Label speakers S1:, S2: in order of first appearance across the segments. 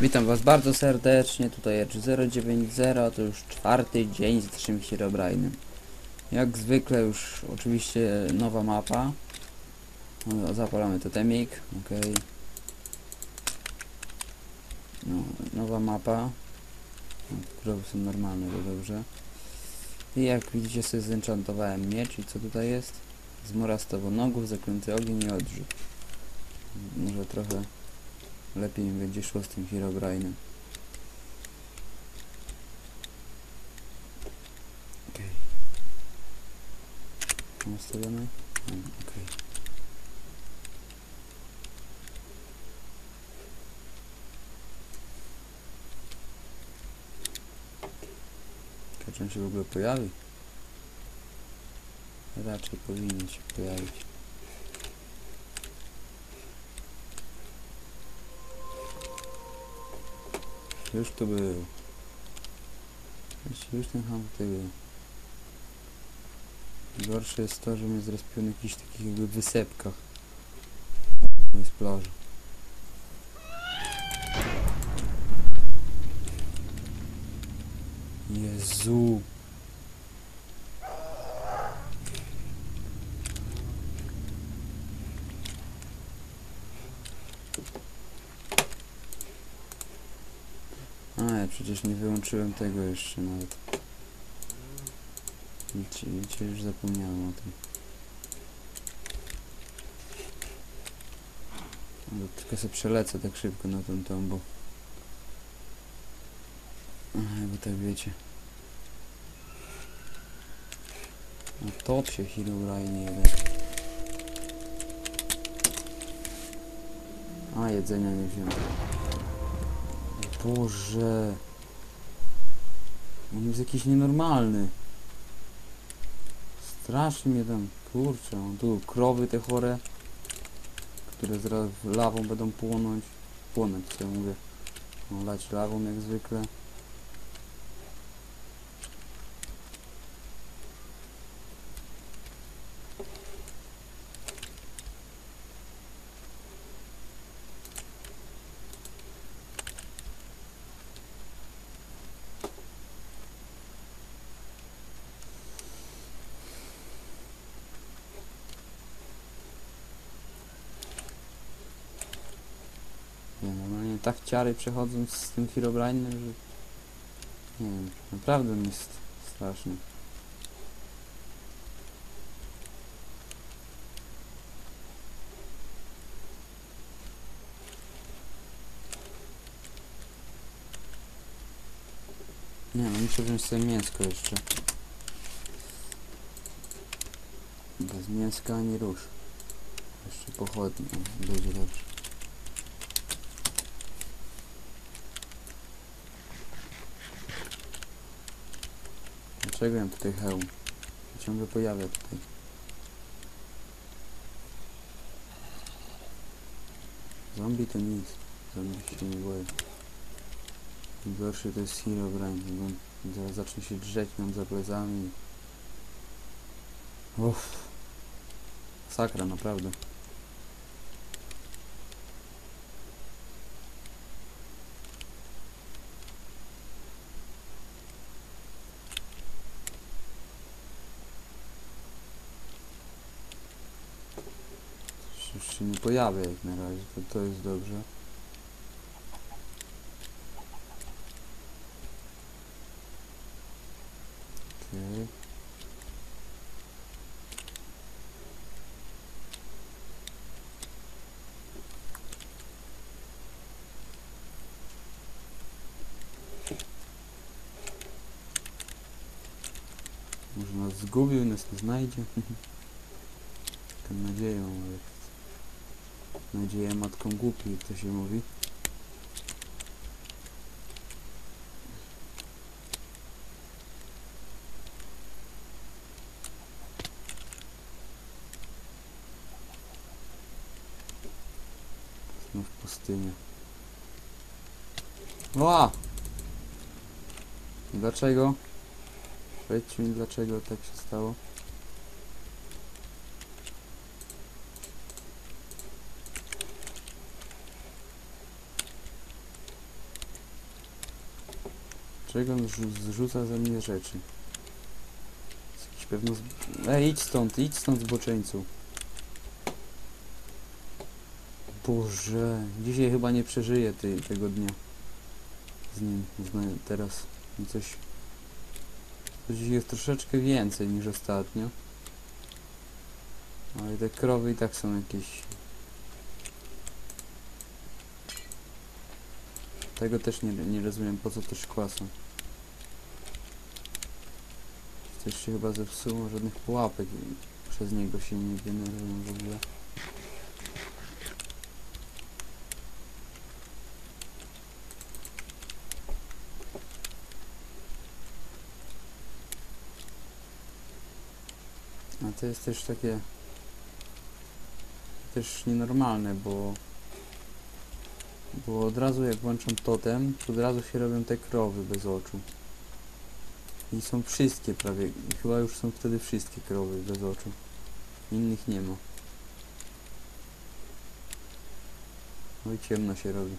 S1: Witam was bardzo serdecznie, tutaj Edge 090, to już czwarty dzień z naszym Herobrine'em. Jak zwykle już oczywiście nowa mapa. No, Zapalamy totemik, ok. No, nowa mapa. No, Krowy są normalne, to dobrze. I jak widzicie sobie zenchantowałem miecz i co tutaj jest? Zmora nogów, zaklęty ogień i odrzut. Może trochę lepiej mi będzie szło z tym Herobrine'em. Okej. Okay. Nastawione? Mm, Okej. Okay. Czy on się w ogóle pojawi? Raczej powinien się pojawić. Już tu był. Już- ten ham tutaj był. Gorsze jest to, że mnie zrespił na jakichś takich jakby wysepkach. Jest plaża. Jezu. A, ja przecież nie wyłączyłem tego jeszcze nawet. Widzicie, już zapomniałem o tym. Ale tylko sobie przelecę tak szybko na ten tom, bo... Ach, bo tak wiecie. No top się Herobrine jeden. A, jedzenia nie wziąłem. Boże. On jest jakiś nienormalny. Strasznie mnie tam, kurczę, on tu krowy te chore, które zaraz lawą będą płonąć. Płonąć, co ja mówię. No, lać lawą jak zwykle. Nie, normalnie tak ciary przechodzą z tym Herobrine'em, że... Nie wiem, naprawdę on jest straszny. Nie no, muszę wziąć sobie mięsko jeszcze. Bez mięska ani rusz. Jeszcze pochodnie, będzie dobrze. Dlaczego ja tutaj hełm? Się ciągle pojawia tutaj. Zombie to nic. Zombie się nie boję. Gorszy to jest Herobrine. Zaraz zacznie się drzeć nam za plecami. Uff. Sakra, naprawdę. Już się nie pojawia jak na razie, to, to jest dobrze. Może nas zgubił, nas nie znajdzie. Taką nadzieją, ale... Nadzieja matką głupi, jak to się mówi. Znów pustynia. Ła! Dlaczego? Powiedzcie mi dlaczego tak się stało. Czego on zrzu- zrzuca ze mnie rzeczy? Jakiś pewno... Z... Ej, idź stąd, idź stąd zboczeńcu. Boże, dzisiaj chyba nie przeżyję tej, tego dnia. Z nim, zna, teraz coś... Coś jest troszeczkę więcej niż ostatnio. Ale te krowy i tak są jakieś... Tego też nie, nie rozumiem, po co te szkła są. Coś się chyba zepsuło, żadnych pułapek przez niego się nie generują w ogóle. A to jest też takie też nienormalne, bo bo od razu jak włączam totem, to od razu się robią te krowy bez oczu. I są wszystkie prawie, chyba już są wtedy wszystkie krowy bez oczu. Innych nie ma. No i ciemno się robi.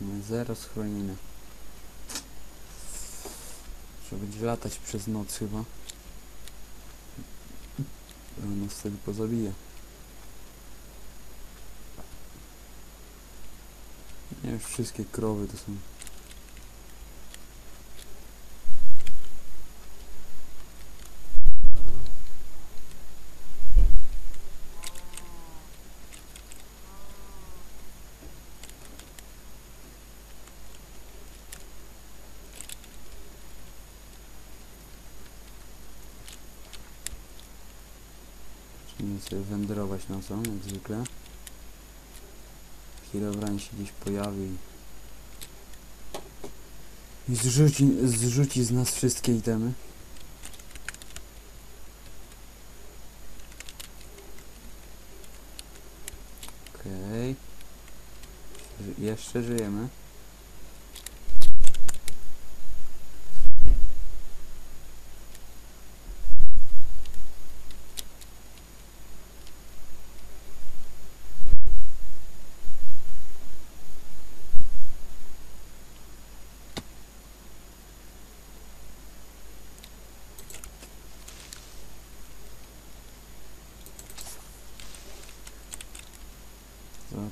S1: Mamy zero schronienia. Trzeba będzie latać przez noc chyba. On nas wtedy pozabija. Nie, już wszystkie krowy to są. Musimy sobie wędrować nocą, jak zwykle. Herobrine się gdzieś pojawi i zrzuci, zrzuci z nas wszystkie itemy. Okej. Ży- Jeszcze żyjemy.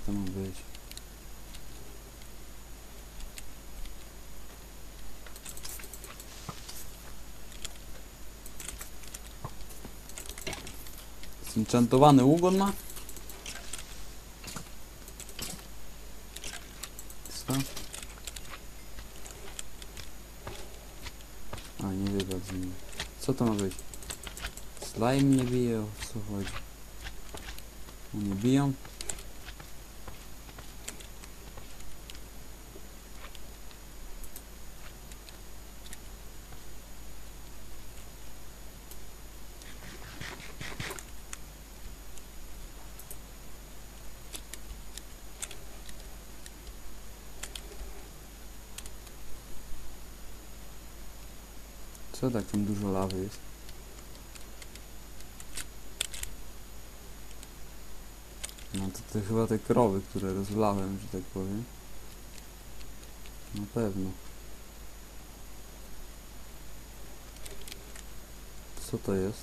S1: To ma być? Zenchantowany ługon ma? Co? A, nie wypadł z. Co to ma być? Slime nie bije, o co chodzi? Oni biją? Co tak tam dużo lawy jest? No to, to chyba te krowy, które rozlałem, że tak powiem. Na pewno. Co to jest?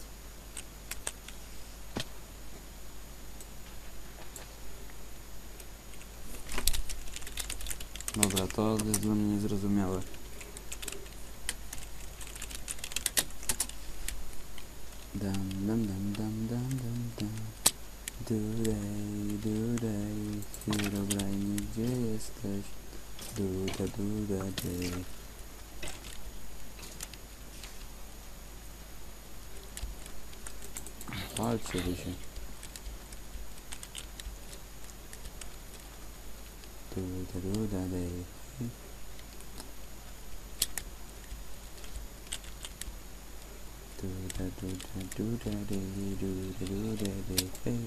S1: Dobra, to jest dla mnie niezrozumiałe. dam dam dam dam dam dam dam. Do they, do they, hero brain jesteś Do da, do da, day Palce wyjdzie Do da, do da, day Ej,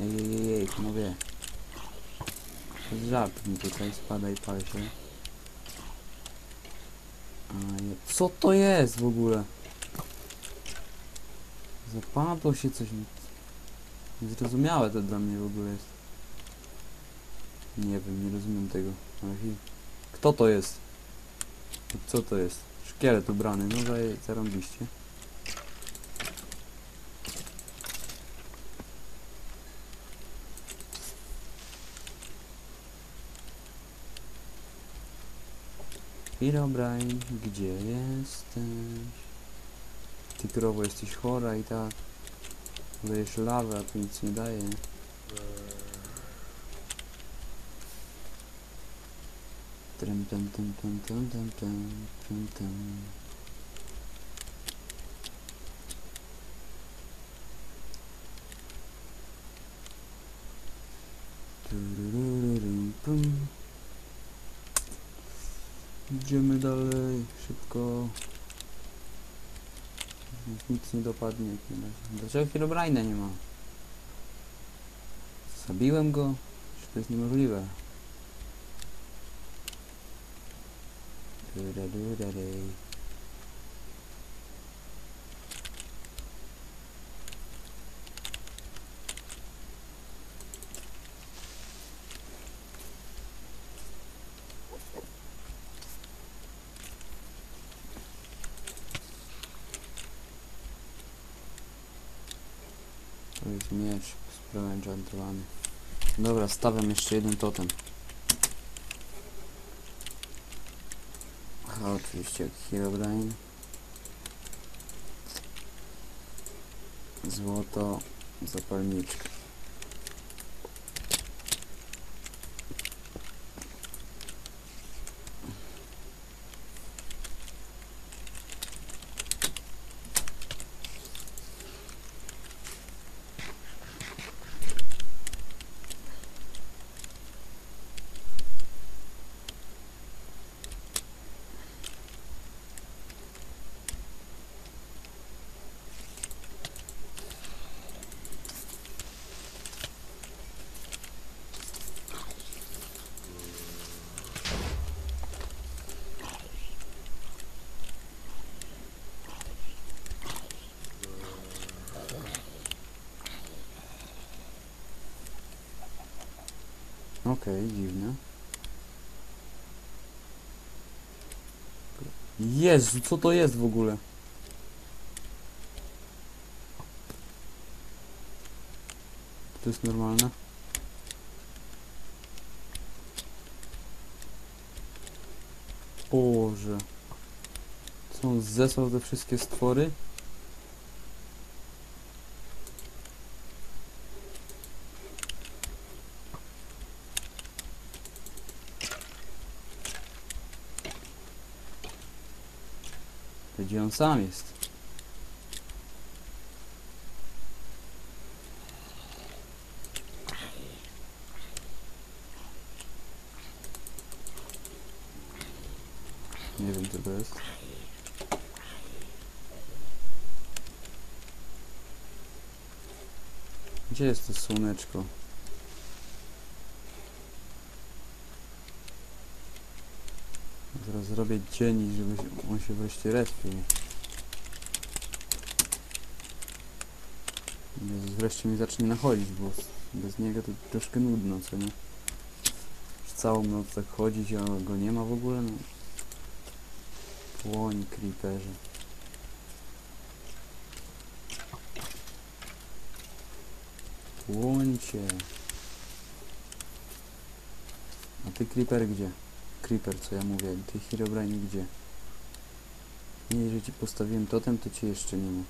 S1: ej, ej, ej, panowie. Mi tutaj, spadaj, pal się. A, je... Co to jest w ogóle? Zapadło się coś... Niezrozumiałe to dla mnie w ogóle jest. Nie wiem, nie rozumiem tego. Kto to jest? Co to jest? Szkielet ubrany, no zarąbiście. Herobrine, gdzie jesteś? Ty krowo jesteś chora i tak. Lejesz lawę, a to nic nie daje. Tym, tym, tym, tym, tym, tym, tym, tym. Nic nie dopadnie. Dlaczego Herobrine'a nie ma? Zabiłem go? Czy to jest niemożliwe? Duraduradej. To jest miecz sprewenczantowany. Dobra, stawiam jeszcze jeden totem. Aha, oczywiście Herobrine. Złoto, zapalniczka. Okej, dziwne. Jezu, co to jest w ogóle? To jest normalne? Boże. Co on zesłał te wszystkie stwory? To Gdzie on sam jest? Nie wiem co to jest. Gdzie jest to słoneczko? Zaraz zrobię dzień, żeby on się wreszcie respił. Wreszcie mi zacznie nachodzić, bo bez niego to troszkę nudno, co nie? Całą noc tak chodzić, a go nie ma w ogóle, no. Płoń, creeperze. Płońcie. A ty creeper gdzie? Creeper, co ja mówię, ty Herobrine gdzie? Nie, jeżeli ci postawiłem totem, to cię jeszcze nie ma.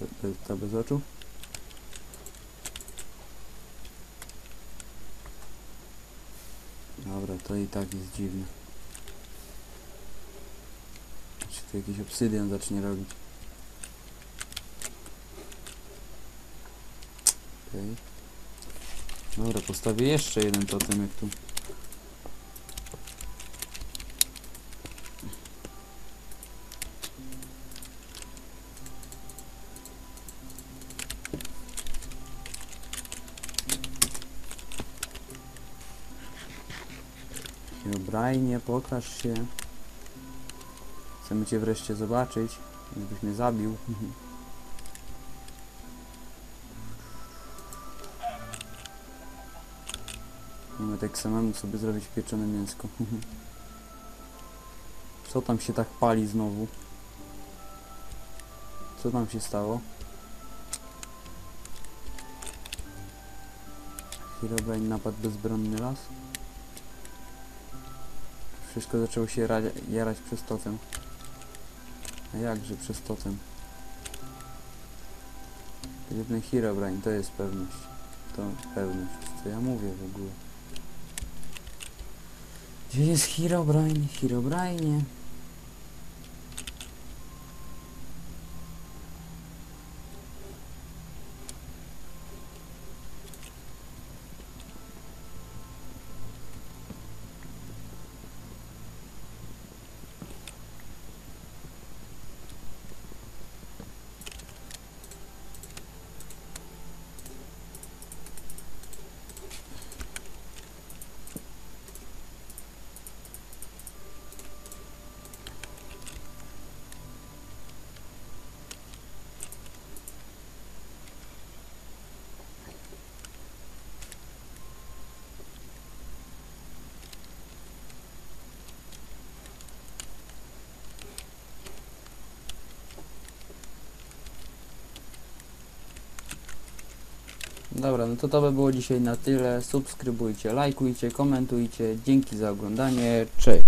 S1: To- ta bez oczu? Dobra, to i tak jest dziwne. Czy tu jakiś obsydian zacznie robić? Okej. Dobra, postawię jeszcze jeden totem jak tu. Herobrine, pokaż się. Chcemy cię wreszcie zobaczyć, żebyś mnie zabił. Mamy tak samemu sobie zrobić pieczone mięsko. Co tam się tak pali znowu? Co tam się stało? Herobrine napad bezbronny las? Wszystko zaczęło się ra- jarać przez totem. A jakże przez totem? Jeden Herobrine to jest pewność. To pewność. Co ja mówię w ogóle? Gdzie jest Herobrine? Herobrine? Dobra, no to to by było dzisiaj na tyle. Subskrybujcie, lajkujcie, komentujcie. Dzięki za oglądanie. Cześć.